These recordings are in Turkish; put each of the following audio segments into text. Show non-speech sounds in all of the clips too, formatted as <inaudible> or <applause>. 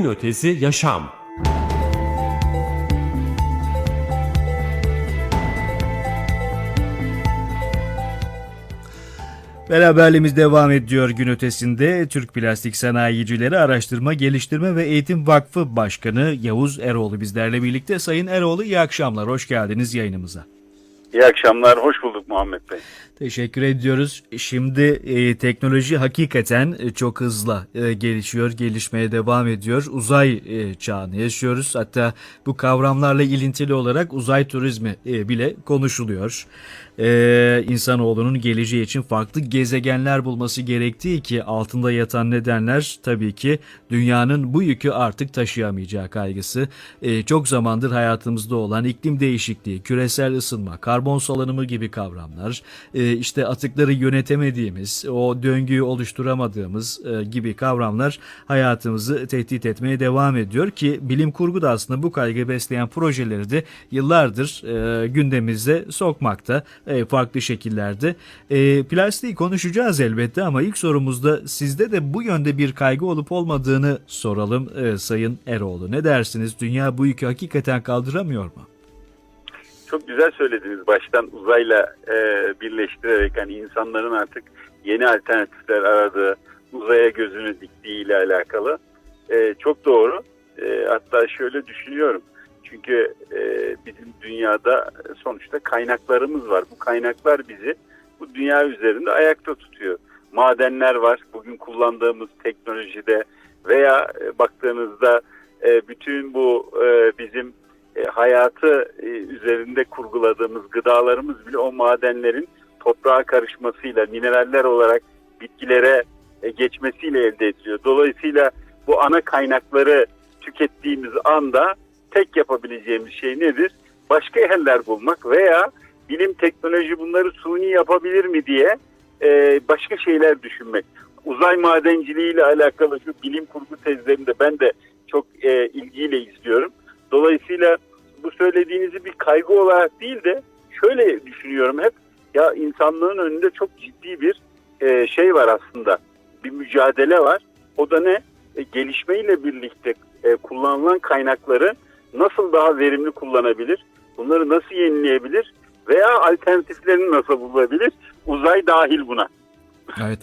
gün ötesi yaşam. Beraberliğimiz devam ediyor gün ötesinde. Türk Plastik Sanayicileri Araştırma, Geliştirme ve Eğitim Vakfı Başkanı Yavuz Eroğlu bizlerle birlikte. Sayın Eroğlu iyi akşamlar, hoş geldiniz yayınımıza. İyi akşamlar, hoş bulduk Muhammed Bey. Teşekkür ediyoruz. Şimdi e, teknoloji hakikaten e, çok hızlı e, gelişiyor, gelişmeye devam ediyor. Uzay e, çağını yaşıyoruz. Hatta bu kavramlarla ilintili olarak uzay turizmi e, bile konuşuluyor. E, insanoğlunun geleceği için farklı gezegenler bulması gerektiği ki altında yatan nedenler tabii ki dünyanın bu yükü artık taşıyamayacağı kaygısı. E, çok zamandır hayatımızda olan iklim değişikliği, küresel ısınma, karbon salınımı gibi kavramlar, e, işte atıkları yönetemediğimiz, o döngüyü oluşturamadığımız e, gibi kavramlar hayatımızı tehdit etmeye devam ediyor ki bilim kurgu da aslında bu kaygı besleyen projeleri de yıllardır e, gündemimize sokmakta e, farklı şekillerde. E, plastiği konuşacağız elbette ama ilk sorumuzda sizde de bu yönde bir kaygı olup olmadığını soralım e, Sayın Eroğlu. Ne dersiniz? Dünya bu yükü hakikaten kaldıramıyor mu? Çok güzel söylediniz baştan uzayla e, birleştirerek hani insanların artık yeni alternatifler aradığı, uzaya gözünü diktiği ile alakalı. E, çok doğru. E, hatta şöyle düşünüyorum. Çünkü e, bizim dünyada sonuçta kaynaklarımız var. Bu kaynaklar bizi bu dünya üzerinde ayakta tutuyor. Madenler var. Bugün kullandığımız teknolojide veya e, baktığınızda e, bütün bu e, bizim e, hayatı e, üzerinde kurguladığımız gıdalarımız bile o madenlerin toprağa karışmasıyla mineraller olarak bitkilere e, geçmesiyle elde ediliyor. Dolayısıyla bu ana kaynakları tükettiğimiz anda tek yapabileceğimiz şey nedir? Başka yerler bulmak veya bilim teknoloji bunları suni yapabilir mi diye e, başka şeyler düşünmek. Uzay madenciliği ile alakalı şu bilim kurgu tezlerinde ben de çok e, ilgiyle izliyorum. Dolayısıyla bu söylediğinizi bir kaygı olarak değil de şöyle düşünüyorum hep ya insanlığın önünde çok ciddi bir e, şey var aslında bir mücadele var. O da ne? E, gelişmeyle birlikte e, kullanılan kaynakları nasıl daha verimli kullanabilir? Bunları nasıl yenileyebilir? Veya alternatiflerini nasıl bulabilir? Uzay dahil buna. Evet.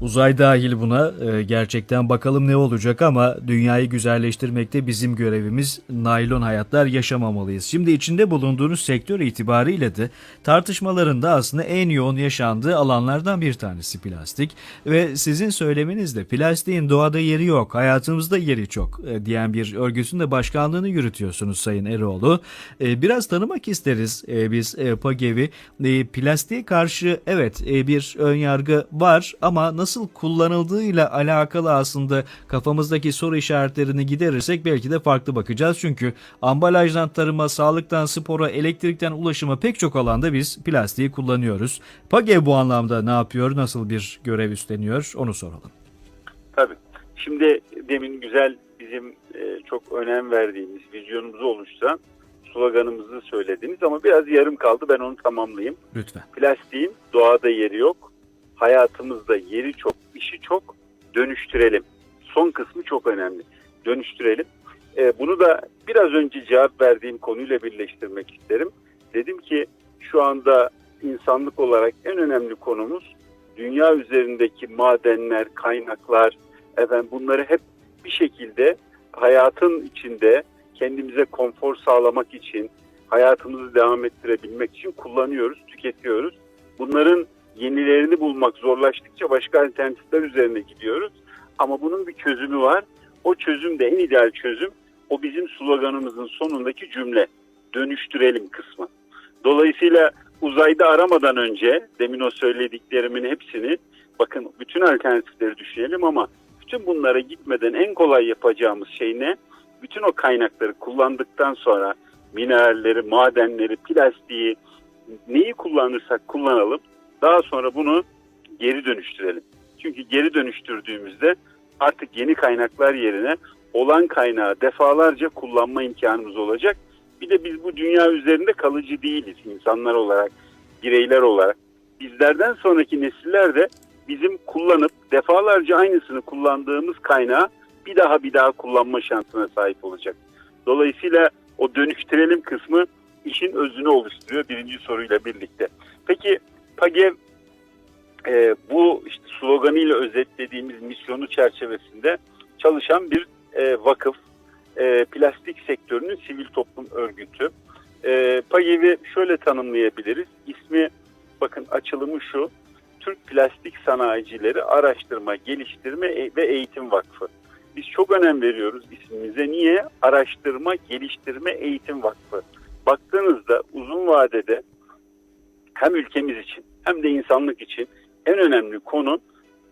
Uzay dahil buna e, gerçekten bakalım ne olacak ama dünyayı güzelleştirmekte bizim görevimiz naylon hayatlar yaşamamalıyız. Şimdi içinde bulunduğunuz sektör itibariyle de tartışmalarında aslında en yoğun yaşandığı alanlardan bir tanesi plastik ve sizin söyleminizde plastiğin doğada yeri yok hayatımızda yeri çok e, diyen bir örgütün de başkanlığını yürütüyorsunuz Sayın Eroğlu. E, biraz tanımak isteriz e, biz e, PAGEV'i. E, plastiğe karşı evet e, bir ön yargı var ama nasıl kullanıldığıyla alakalı aslında kafamızdaki soru işaretlerini giderirsek belki de farklı bakacağız. Çünkü ambalajdan tarıma, sağlıktan spora, elektrikten ulaşıma pek çok alanda biz plastiği kullanıyoruz. PAGEV bu anlamda ne yapıyor, nasıl bir görev üstleniyor onu soralım. Tabii. Şimdi demin güzel bizim e, çok önem verdiğimiz, vizyonumuzu oluşturan sloganımızı söylediniz ama biraz yarım kaldı. Ben onu tamamlayayım. Lütfen. Plastiğin doğada yeri yok. Hayatımızda yeri çok, işi çok. Dönüştürelim. Son kısmı çok önemli. Dönüştürelim. E, bunu da biraz önce cevap verdiğim konuyla birleştirmek isterim. Dedim ki şu anda insanlık olarak en önemli konumuz dünya üzerindeki madenler, kaynaklar, efendim bunları hep bir şekilde hayatın içinde kendimize konfor sağlamak için, hayatımızı devam ettirebilmek için kullanıyoruz, tüketiyoruz. Bunların yenilerini bulmak zorlaştıkça başka alternatifler üzerine gidiyoruz. Ama bunun bir çözümü var. O çözüm de en ideal çözüm o bizim sloganımızın sonundaki cümle. Dönüştürelim kısmı. Dolayısıyla uzayda aramadan önce demin o söylediklerimin hepsini bakın bütün alternatifleri düşünelim ama bütün bunlara gitmeden en kolay yapacağımız şey ne? Bütün o kaynakları kullandıktan sonra mineralleri, madenleri, plastiği neyi kullanırsak kullanalım daha sonra bunu geri dönüştürelim. Çünkü geri dönüştürdüğümüzde artık yeni kaynaklar yerine olan kaynağı defalarca kullanma imkanımız olacak. Bir de biz bu dünya üzerinde kalıcı değiliz insanlar olarak, bireyler olarak. Bizlerden sonraki nesiller de bizim kullanıp defalarca aynısını kullandığımız kaynağı bir daha bir daha kullanma şansına sahip olacak. Dolayısıyla o dönüştürelim kısmı işin özünü oluşturuyor birinci soruyla birlikte. Peki PAGEV e, bu işte sloganıyla özetlediğimiz misyonu çerçevesinde çalışan bir e, vakıf, e, plastik sektörünün sivil toplum örgütü. E, PAGEV'i şöyle tanımlayabiliriz. İsmi bakın açılımı şu. Türk Plastik Sanayicileri Araştırma, Geliştirme E- ve Eğitim Vakfı. Biz çok önem veriyoruz ismimize. Niye? Araştırma, Geliştirme, Eğitim Vakfı. Baktığınızda uzun vadede hem ülkemiz için hem de insanlık için en önemli konu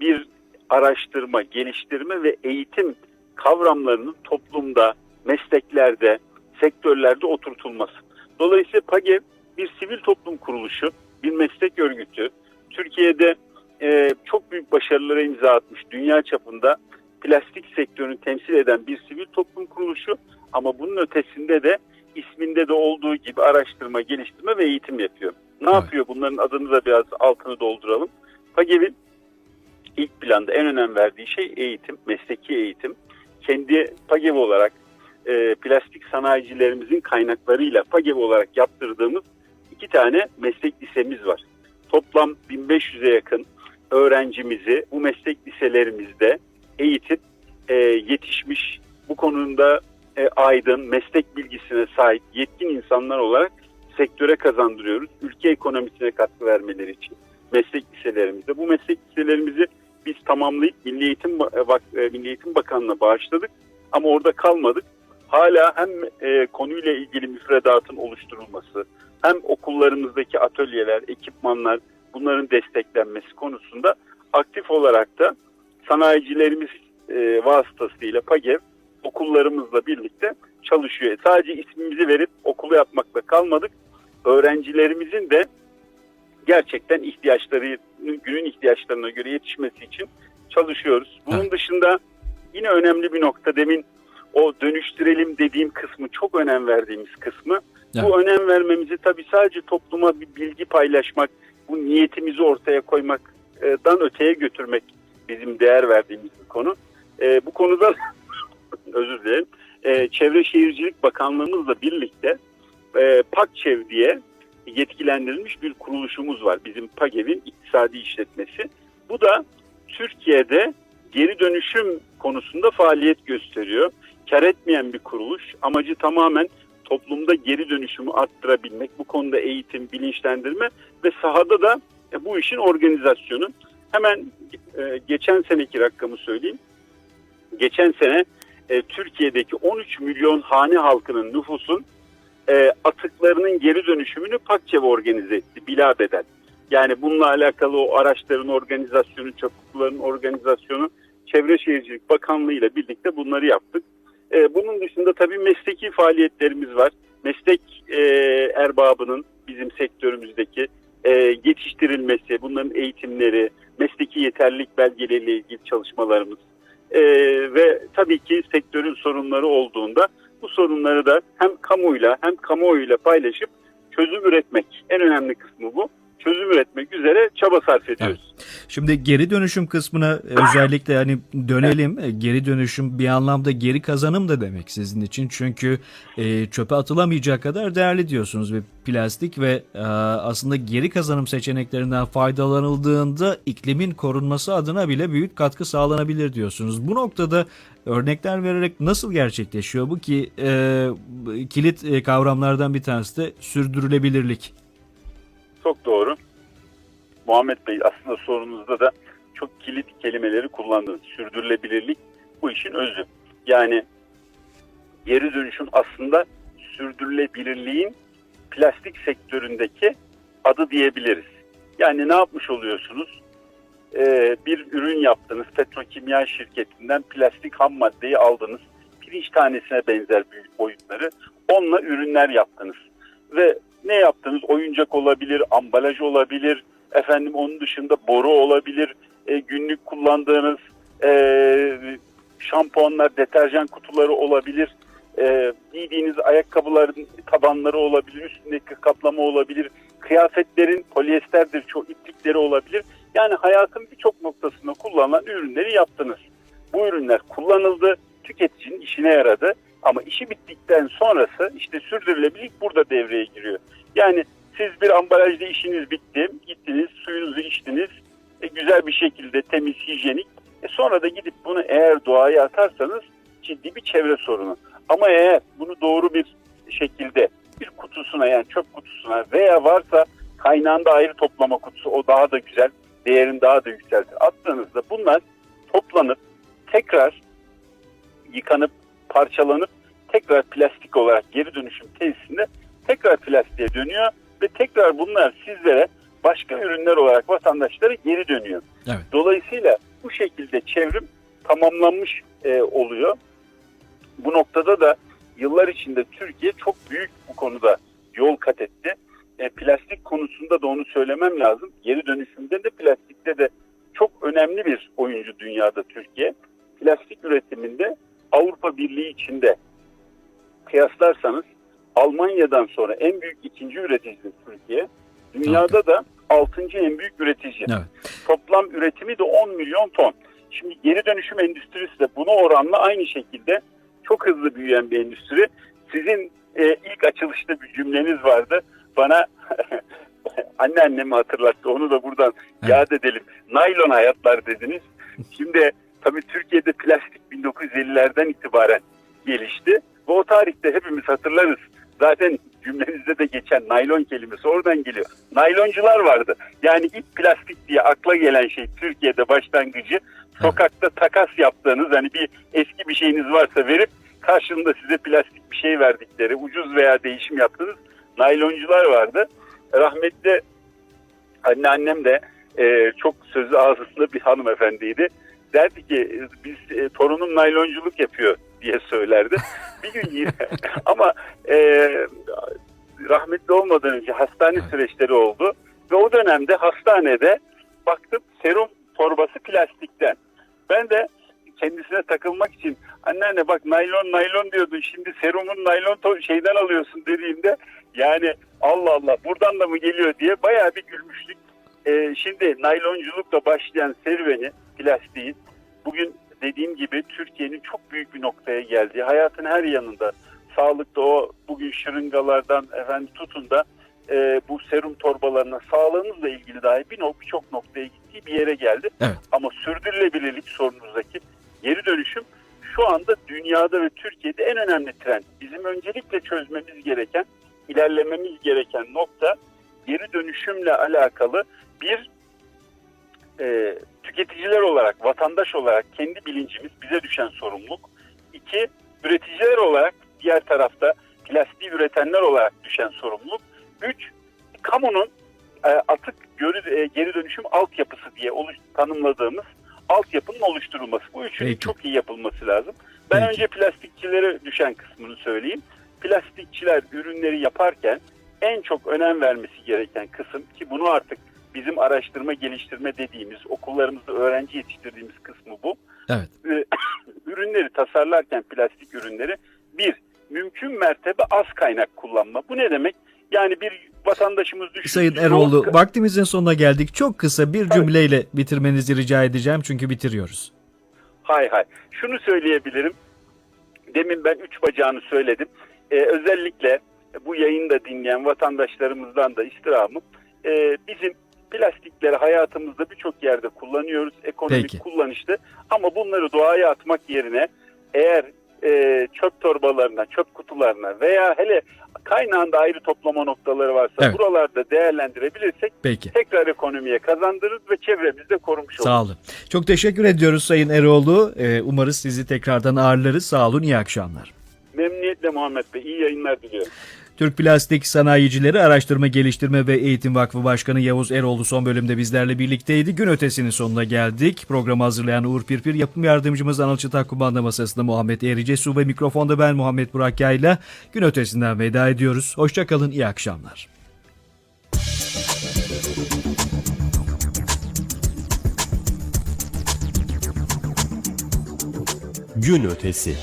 bir araştırma, geliştirme ve eğitim kavramlarının toplumda, mesleklerde, sektörlerde oturtulması. Dolayısıyla PAGEV bir sivil toplum kuruluşu, bir meslek örgütü. Türkiye'de e, çok büyük başarılara imza atmış dünya çapında plastik sektörünü temsil eden bir sivil toplum kuruluşu ama bunun ötesinde de isminde de olduğu gibi araştırma, geliştirme ve eğitim yapıyor. Ne Evet. yapıyor? Bunların adını da biraz altını dolduralım. PAGEV'in ilk planda en önem verdiği şey eğitim, mesleki eğitim. Kendi PAGEV olarak e, plastik sanayicilerimizin kaynaklarıyla PAGEV olarak yaptırdığımız iki tane meslek lisemiz var. Toplam 1500'e yakın öğrencimizi bu meslek liselerimizde eğitip e, yetişmiş bu konuda e, aydın, meslek bilgisine sahip yetkin insanlar olarak sektöre kazandırıyoruz. Ülke ekonomisine katkı vermeleri için meslek liselerimizde. Bu meslek liselerimizi biz tamamlayıp Milli Eğitim, Bak- e, Milli Eğitim Bakanlığı'na bağışladık. Ama orada kalmadık. Hala hem e, konuyla ilgili müfredatın oluşturulması, hem okullarımızdaki atölyeler, ekipmanlar bunların desteklenmesi konusunda aktif olarak da sanayicilerimiz e, vasıtasıyla PAGEV okullarımızla birlikte çalışıyor. E, Sadece ismimizi verip okulu yapmakla kalmadık. Öğrencilerimizin de gerçekten ihtiyaçları günün ihtiyaçlarına göre yetişmesi için çalışıyoruz. Bunun Evet. dışında yine önemli bir nokta demin o dönüştürelim dediğim kısmı çok önem verdiğimiz kısmı. Bu önem vermemizi tabii sadece topluma bir bilgi paylaşmak, bu niyetimizi ortaya koymaktan öteye götürmek bizim değer verdiğimiz bir konu. Ee, bu konuda <laughs> özür dilerim. Ee, Çevre Şehircilik Bakanlığımızla birlikte e, PAKÇEV diye yetkilendirilmiş bir kuruluşumuz var. Bizim PAGEV'in iktisadi işletmesi. Bu da Türkiye'de geri dönüşüm konusunda faaliyet gösteriyor. Kar etmeyen bir kuruluş. Amacı tamamen toplumda geri dönüşümü arttırabilmek. Bu konuda eğitim, bilinçlendirme ve sahada da e, bu işin organizasyonu. Hemen e, geçen seneki rakamı söyleyeyim. Geçen sene e, Türkiye'deki 13 milyon hane halkının nüfusun e, atıklarının geri dönüşümünü PAKÇEV organize etti bila. Yani bununla alakalı o araçların organizasyonu, çöpçülerin organizasyonu Çevre Şehircilik Bakanlığı ile birlikte bunları yaptık. E, bunun dışında tabii mesleki faaliyetlerimiz var. Meslek e, erbabının bizim sektörümüzdeki e, yetiştirilmesi, bunların eğitimleri, mesleki yeterlilik belgeleriyle ilgili çalışmalarımız e, ve tabii ki sektörün sorunları olduğunda bu sorunları da hem kamuyla hem kamuoyuyla paylaşıp çözüm üretmek. En önemli kısmı bu. Çözüm üretmek üzere çaba sarf ediyoruz. Şimdi geri dönüşüm kısmına <clears throat> özellikle hani dönelim. E, Geri dönüşüm bir anlamda geri kazanım da demek sizin için. Çünkü e, çöpe atılamayacak kadar değerli diyorsunuz ve plastik ve e, aslında geri kazanım seçeneklerinden faydalanıldığında iklimin korunması adına bile büyük katkı sağlanabilir diyorsunuz. Bu noktada örnekler vererek nasıl gerçekleşiyor bu ki e, kilit e, kavramlardan bir tanesi de sürdürülebilirlik. Çok doğru. Muhammed Bey aslında sorunuzda da çok kilit kelimeleri kullandınız. Sürdürülebilirlik bu işin özü. Yani geri dönüşüm aslında sürdürülebilirliğin plastik sektöründeki adı diyebiliriz. Yani ne yapmış oluyorsunuz? Ee, bir ürün yaptınız. Petrokimya şirketinden plastik ham maddeyi aldınız. Pirinç tanesine benzer büyük boyutları. Onunla ürünler yaptınız. Ve ne yaptınız? Oyuncak olabilir, ambalaj olabilir, efendim onun dışında boru olabilir, e, günlük kullandığınız e, şampuanlar, deterjan kutuları olabilir, e, giydiğiniz ayakkabıların tabanları olabilir, üstündeki kaplama olabilir, kıyafetlerin polyesterdir, çok iplikleri olabilir. Yani hayatın birçok noktasında kullanılan ürünleri yaptınız. Bu ürünler kullanıldı, tüketicinin işine yaradı. Ama işi bittikten sonrası işte sürdürülebilirlik burada devreye giriyor. Yani siz bir ambalajda işiniz bitti, gittiniz, suyunuzu içtiniz, e, güzel bir şekilde temiz, hijyenik. E, sonra da gidip bunu eğer doğaya atarsanız ciddi bir çevre sorunu. Ama eğer bunu doğru bir şekilde bir kutusuna yani çöp kutusuna veya varsa kaynağında ayrı toplama kutusu o daha da güzel, değerini daha da yükseltir. Attığınızda bunlar toplanıp tekrar yıkanıp parçalanıp tekrar plastik olarak geri dönüşüm tesisinde tekrar plastiğe dönüyor ve tekrar bunlar sizlere başka ürünler olarak vatandaşlara geri dönüyor. Evet. Dolayısıyla bu şekilde çevrim tamamlanmış e, oluyor. Bu noktada da yıllar içinde Türkiye çok büyük bu konuda yol kat etti. E, plastik konusunda da onu söylemem lazım. Geri dönüşümde de plastikte de çok önemli bir oyuncu dünyada Türkiye. Plastik üretiminde Avrupa Birliği içinde kıyaslarsanız Almanya'dan sonra en büyük ikinci üreticisi Türkiye. Dünyada da altıncı en büyük üretici. Evet. Toplam üretimi de 10 milyon ton. Şimdi geri dönüşüm endüstrisi de buna oranla aynı şekilde çok hızlı büyüyen bir endüstri. Sizin e, ilk açılışta bir cümleniz vardı. Bana <laughs> anneannemi hatırlattı. Onu da buradan Evet. yad edelim. Naylon hayatlar dediniz. Şimdi tabii Türkiye'de plastik 1950'lerden itibaren gelişti. Ve o tarihte hepimiz hatırlarız. Zaten cümlenizde de geçen naylon kelimesi oradan geliyor. Nayloncular vardı. Yani ilk plastik diye akla gelen şey Türkiye'de başlangıcı sokakta takas yaptığınız hani bir eski bir şeyiniz varsa verip karşılığında size plastik bir şey verdikleri ucuz veya değişim yaptığınız nayloncular vardı. Rahmetli anneannem de e, çok sözü ağzında bir hanımefendiydi. Derdi ki biz e, torunum naylonculuk yapıyor diye söylerdi. <laughs> Bir gün yine <laughs> ama e, rahmetli olmadan önce hastane süreçleri oldu ve o dönemde hastanede baktım serum torbası plastikten. Ben de kendisine takılmak için anneanne bak naylon naylon diyordun şimdi serumun naylon şeyden alıyorsun dediğimde yani Allah Allah buradan da mı geliyor diye bayağı bir gülmüştük. Ee, şimdi naylonculukla başlayan serüveni plastiğin bugün dediğim gibi Türkiye'nin çok büyük bir noktaya geldiği hayatın her yanında sağlıkta o bugün şırıngalardan efendim tutun da e, bu serum torbalarına sağlığınızla ilgili dahi bir nok- birçok noktaya gittiği bir yere geldi. Evet. Ama sürdürülebilirlik sorununuzdaki geri dönüşüm şu anda dünyada ve Türkiye'de en önemli trend. Bizim öncelikle çözmemiz gereken, ilerlememiz gereken nokta geri dönüşümle alakalı bir e, tüketiciler olarak, vatandaş olarak kendi bilincimiz, bize düşen sorumluluk. İki, üreticiler olarak diğer tarafta plastiği üretenler olarak düşen sorumluluk. Üç, kamunun e, atık geri, e, geri dönüşüm altyapısı diye oluş, tanımladığımız altyapının oluşturulması. Bu üçünün Peki. çok iyi yapılması lazım. Ben Peki. önce plastikçilere düşen kısmını söyleyeyim. Plastikçiler ürünleri yaparken en çok önem vermesi gereken kısım ki bunu artık bizim araştırma geliştirme dediğimiz okullarımızda öğrenci yetiştirdiğimiz kısmı bu. Evet. Ee, <coughs> ürünleri tasarlarken plastik ürünleri bir mümkün mertebe az kaynak kullanma. Bu ne demek? Yani bir vatandaşımız düşünsün. Sayın Eroğlu vaktimizin sonuna geldik. Çok kısa bir cümleyle bitirmenizi rica edeceğim çünkü bitiriyoruz. Hay hay. Şunu söyleyebilirim. Demin ben üç bacağını söyledim. Ee, özellikle bu yayını da dinleyen vatandaşlarımızdan da istirhamım. Ee, bizim plastikleri hayatımızda birçok yerde kullanıyoruz. Ekonomik Peki. kullanışlı. Ama bunları doğaya atmak yerine eğer e, çöp torbalarına, çöp kutularına veya hele kaynağında ayrı toplama noktaları varsa Evet. buralarda değerlendirebilirsek Peki. tekrar ekonomiye kazandırırız ve çevremizi de korumuş oluruz. Sağ olun. Çok teşekkür ediyoruz Sayın Eroğlu. Ee, umarız sizi tekrardan ağırlarız. Sağ olun. İyi akşamlar. Memnuniyetle Muhammed Bey. İyi yayınlar diliyorum. Türk Plastik Sanayicileri Araştırma Geliştirme ve Eğitim Vakfı Başkanı Yavuz Eroğlu son bölümde bizlerle birlikteydi. Gün ötesinin sonuna geldik. Programı hazırlayan Uğur Pirpir, yapım yardımcımız Anıl Çıtak, kumanda masasında Muhammed Erice Su ve mikrofonda ben Muhammed Burak Yayla. Gün ötesinden veda ediyoruz. Hoşçakalın, iyi akşamlar. Gün ötesi.